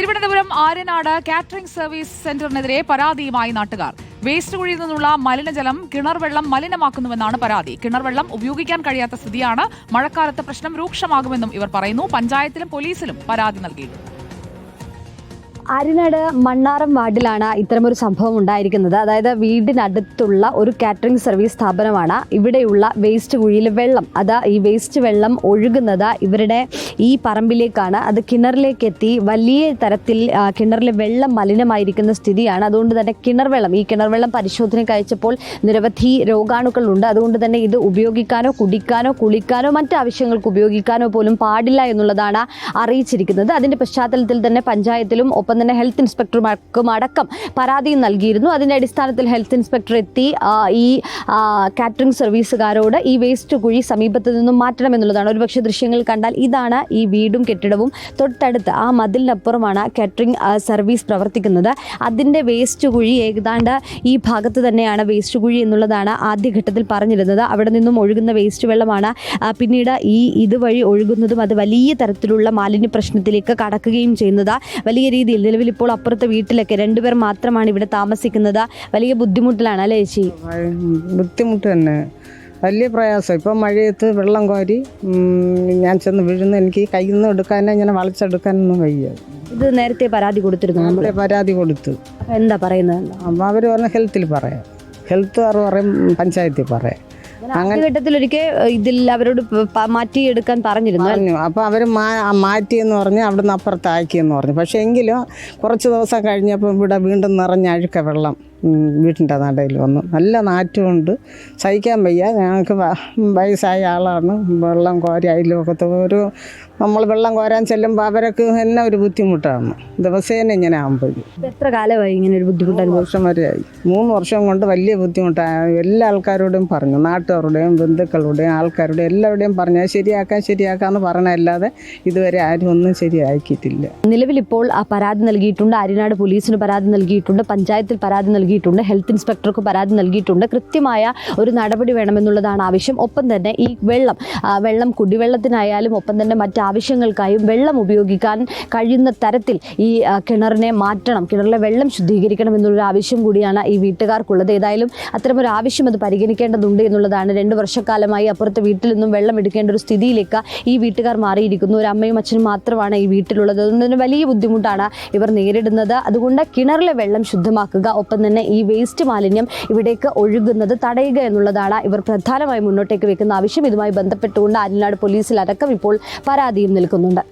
Thiruvananthapuram Aryanad catering service സെന്ററിനെതിരെ പരാതിയുമായി നാട്ടുകാർ. വേസ്റ്റ് കുഴിയിൽ നിന്നുള്ള മലിനജലം കിണർവെള്ളം മലിനമാക്കുന്നുവെന്നാണ് പരാതി. കിണർവെള്ളം ഉപയോഗിക്കാൻ കഴിയാത്ത സ്ഥിതിയാണ് മഴക്കാലത്ത് പ്രശ്നം രൂക്ഷമാകുമെന്നും ഇവർ പറയുന്നു. പഞ്ചായത്തിലും പോലീസിലും പരാതി നൽകിയിട്ടുണ്ട്. ആര്യനാട് മണ്ണാറം വാർഡിലാണ് ഇത്തരമൊരു സംഭവം ഉണ്ടായിരിക്കുന്നത്. അതായത് വീടിനടുത്തുള്ള ഒരു കാറ്ററിംഗ് സർവീസ് സ്ഥാപനമാണ്. ഇവിടെയുള്ള വേസ്റ്റ് കുഴിയിൽ വെള്ളം. അത് ഈ വേസ്റ്റ് വെള്ളം ഒഴുകുന്നത് ഇവരുടെ ഈ പറമ്പിലേക്കാണ്. അത് കിണറിലേക്ക് എത്തി വലിയ തരത്തിൽ കിണറിലെ വെള്ളം മലിനമായിരിക്കുന്ന സ്ഥിതിയാണ്. അതുകൊണ്ട് തന്നെ കിണർ വെള്ളം ഈ കിണർ വെള്ളം പരിശോധന കഴിച്ചപ്പോൾ നിരവധി രോഗാണുക്കളുണ്ട് അതുകൊണ്ട് തന്നെ ഇത് ഉപയോഗിക്കാനോ കുടിക്കാനോ കുളിക്കാനോ മറ്റ് ആവശ്യങ്ങൾക്ക് ഉപയോഗിക്കാനോ പോലും പാടില്ല എന്നുള്ളതാണ് അറിയിച്ചിരിക്കുന്നത്. അതിന്റെ പശ്ചാത്തലത്തിൽ തന്നെ പഞ്ചായത്തിലും ഒപ്പം തന്നെ ഹെൽത്ത് ഇൻസ്പെക്ടർമാർക്കും അടക്കം പരാതി നൽകിയിരുന്നു. അതിന്റെ അടിസ്ഥാനത്തിൽ ഹെൽത്ത് ഇൻസ്പെക്ടർ എത്തി ഈ കാറ്ററിംഗ് സർവീസുകാരോട് ഈ വേസ്റ്റ് കുഴി സമീപത്ത് നിന്നും മാറ്റണം എന്നുള്ളതാണ്. ഒരുപക്ഷെ ദൃശ്യങ്ങൾ കണ്ടാൽ ഇതാണ് ഈ വീടും കെട്ടിടവും. തൊട്ടടുത്ത് ആ മതിലിനപ്പുറമാണ് കാറ്ററിംഗ് സർവീസ് പ്രവർത്തിക്കുന്നത്. അതിന്റെ വേസ്റ്റ് കുഴി ഏതാണ്ട് ഈ ഭാഗത്ത് തന്നെയാണ് വേസ്റ്റ് കുഴി എന്നുള്ളതാണ് ആദ്യഘട്ടത്തിൽ പറഞ്ഞിരുന്നത്. അവിടെ നിന്നും ഒഴുകുന്ന വേസ്റ്റ് വെള്ളമാണ് പിന്നീട് ഈ ഇതുവഴി ഒഴുകുന്നതും അത് വലിയ തരത്തിലുള്ള മാലിന്യ പ്രശ്നത്തിലേക്ക് കടക്കുകയും ചെയ്യുന്നത്. വലിയ രീതിയിൽ നിലവിൽ ഇപ്പോൾ അപ്പുറത്തെ വീട്ടിലൊക്കെ രണ്ടുപേർ മാത്രമാണ് ഇവിടെ താമസിക്കുന്നത്. വലിയ ബുദ്ധിമുട്ടിലാണ് അല്ലേ ചേച്ചി? ബുദ്ധിമുട്ട് തന്നെ. വലിയ പ്രയാസം. ഇപ്പം മഴയത്ത് വെള്ളം കോരി ഞാൻ ചെന്ന് വീഴുന്ന എനിക്ക് കയ്യിൽ നിന്ന് എടുക്കാനോ ഇങ്ങനെ വളച്ചെടുക്കാനൊന്നും വയ്യ. ഇത് നേരത്തെ പരാതി കൊടുത്തിരുന്നു നമ്മളെ പരാതി കൊടുത്തു. എന്താ പറയുന്നത്? അപ്പം അവർ പറഞ്ഞ ഹെൽത്തിൽ പറയാം. ഹെൽത്ത് പറയും പഞ്ചായത്തിൽ പറയാം. ആദ്യഘട്ടത്തിൽ ഒരിക്കൽ ഇതിൽ അവരോട് മാറ്റിയെടുക്കാൻ പറഞ്ഞിരുന്നു പറഞ്ഞു. അപ്പോൾ അവർ മാറ്റിയെന്ന് പറഞ്ഞ് അവിടുന്ന് അപ്പുറത്താക്കിയെന്ന് പറഞ്ഞു. പക്ഷേ എങ്കിലും കുറച്ച് ദിവസം കഴിഞ്ഞപ്പോൾ ഇവിടെ വീണ്ടും നിറഞ്ഞ അഴുക്ക വെള്ളം. വീട്ടിന്റെ നടയിൽ വന്നു. നല്ല നാറ്റുമുണ്ട്. സഹിക്കാൻ വയ്യ. ഞങ്ങൾക്ക് വയസ്സായ ആളാണ്. വെള്ളം കോരി അയൽവക്കത്ത് ഒരു നമ്മൾ വെള്ളം കോരാൻ ചെല്ലുമ്പോൾ അവർക്ക് എന്നെ ഒരു ബുദ്ധിമുട്ടാണ്. ദിവസേന ഇങ്ങനെ ആകുമ്പോൾ ഇത് എത്ര കാലമായി ഇങ്ങനെ ഒരു ബുദ്ധിമുട്ട് വർഷം വരെയായി മൂന്ന് വർഷം കൊണ്ട് വലിയ ബുദ്ധിമുട്ടാണ് എല്ലാ ആൾക്കാരോടും പറഞ്ഞു. നാട്ടുകാരുടെയും ബന്ധുക്കളുടെയും ആൾക്കാരുടെയും എല്ലാവരുടെയും പറഞ്ഞു. ശരിയാക്കാൻ ശരിയാക്കാന്ന് പറഞ്ഞല്ലാതെ ഇതുവരെ ആരും ഒന്നും ശരിയാക്കിയിട്ടില്ല. നിലവിൽ ഇപ്പോൾ ആ പരാതി നൽകിയിട്ടുണ്ട്. അരിനാട് പോലീസിന് പരാതി നൽകിയിട്ടുണ്ട്. പഞ്ചായത്തിൽ പരാതി നൽകിയിട്ടുണ്ട്. ഹെൽത്ത് ഇൻസ്പെക്ടർക്ക് പരാതി നൽകിയിട്ടുണ്ട്. കൃത്യമായ ഒരു നടപടി വേണമെന്നുള്ളതാണ് ആവശ്യം. ഒപ്പം തന്നെ ഈ വെള്ളം വെള്ളം കുടിവെള്ളത്തിനായാലും ഒപ്പം തന്നെ മറ്റ് ആവശ്യങ്ങൾക്കായും വെള്ളം ഉപയോഗിക്കാൻ കഴിയുന്ന തരത്തിൽ ഈ കിണറിനെ മാറ്റണം. കിണറിലെ വെള്ളം ശുദ്ധീകരിക്കണം എന്നുള്ളൊരു ആവശ്യം കൂടിയാണ് ഈ വീട്ടുകാർക്കുള്ളത്. ഏതായാലും അത്തരമൊരു ആവശ്യം അത് പരിഗണിക്കേണ്ടതുണ്ട് എന്നുള്ളതാണ്. രണ്ട് വർഷക്കാലമായി അപ്പുറത്തെ വീട്ടിൽ നിന്നും വെള്ളം എടുക്കേണ്ട ഒരു സ്ഥിതിയിലേക്ക് ഈ വീട്ടുകാർ മാറിയിരിക്കുന്നു. ഒരു അമ്മയും അച്ഛനും മാത്രമാണ് ഈ വീട്ടിലുള്ളത്. അതുകൊണ്ട് തന്നെ വലിയ ബുദ്ധിമുട്ടാണ് ഇവർ നേരിടുന്നത്. അതുകൊണ്ട് കിണറിലെ വെള്ളം ശുദ്ധമാക്കുക ഒപ്പം തന്നെ ഈ വേസ്റ്റ് മാലിന്യം ഇവിടേക്ക് ഒഴുകുന്നത്. തടയുക എന്നുള്ളതാണ് ഇവർ പ്രധാനമായും മുന്നോട്ടേക്ക് വെക്കുന്ന ആവശ്യം. ഇതുമായി ബന്ധപ്പെട്ടുകൊണ്ട് അലിനാട് പോലീസിൽ അടക്കം ഇപ്പോൾ പരാതിയും നിൽക്കുന്നുണ്ട്.